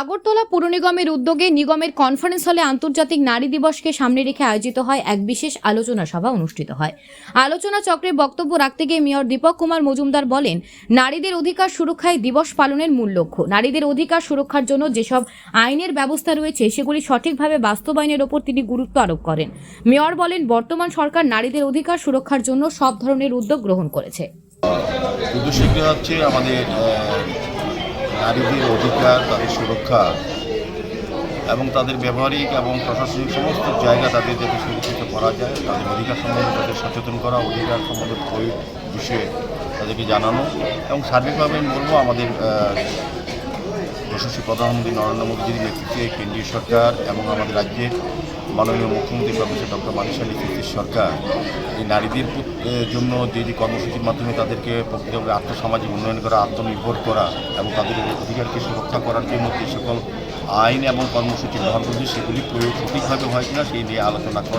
আগরতলা পুর নিগমের উদ্যোগে নিগমের কনফারেন্স হলে আন্তর্জাতিক নারী দিবসকে সামনে রেখে আয়োজিত হয় এক বিশেষ আলোচনা সভা অনুষ্ঠিত হয়। আলোচনা চক্রে বক্তব্য রাখতে গিয়ে মেয়র দীপক কুমার মজুমদার বলেন, নারীদের অধিকার সুরক্ষায় দিবস পালনের মূল লক্ষ্য। নারীদের অধিকার সুরক্ষার জন্য যেসব আইনের ব্যবস্থা রয়েছে, সেগুলি সঠিকভাবে বাস্তবায়নের ওপর তিনি গুরুত্ব আরোপ করেন। মেয়র বলেন, বর্তমান সরকার নারীদের অধিকার সুরক্ষার জন্য সব ধরনের উদ্যোগ গ্রহণ করেছে। নারীদের অধিকার, তাদের সুরক্ষা এবং তাদের ব্যবহারিক এবং প্রশাসনিক সমস্ত জায়গা তাদের যাতে সুরক্ষিত করা যায়, তাদের অধিকার সম্বন্ধে তাদের সচেতন করা, অধিকার সম্বন্ধে বই বিষয়ে তাদেরকে জানানো এবং সার্বিকভাবে বলব আমাদের যশস্বী প্রধানমন্ত্রী নরেন্দ্র মোদীজির নেতৃত্বে কেন্দ্রীয় সরকার এবং আমাদের রাজ্যের মাননীয় মুখ্যমন্ত্রী প্রফেসর ডক্টর মানিসা নেতৃত্বের সরকার, এই নারীদের জন্য যে যে কর্মসূচির মাধ্যমে তাদেরকে প্রকৃতভাবে আর্থসামাজিক উন্নয়ন করা, আত্মনির্ভর করা এবং তাদের অধিকারকে সুরক্ষা করার জন্য যে সকল আইন এবং কর্মসূচি গ্রহণ করছে, সেগুলি প্রয়োগ সঠিকভাবে হয় কিনা, সেই নিয়ে আলোচনা করা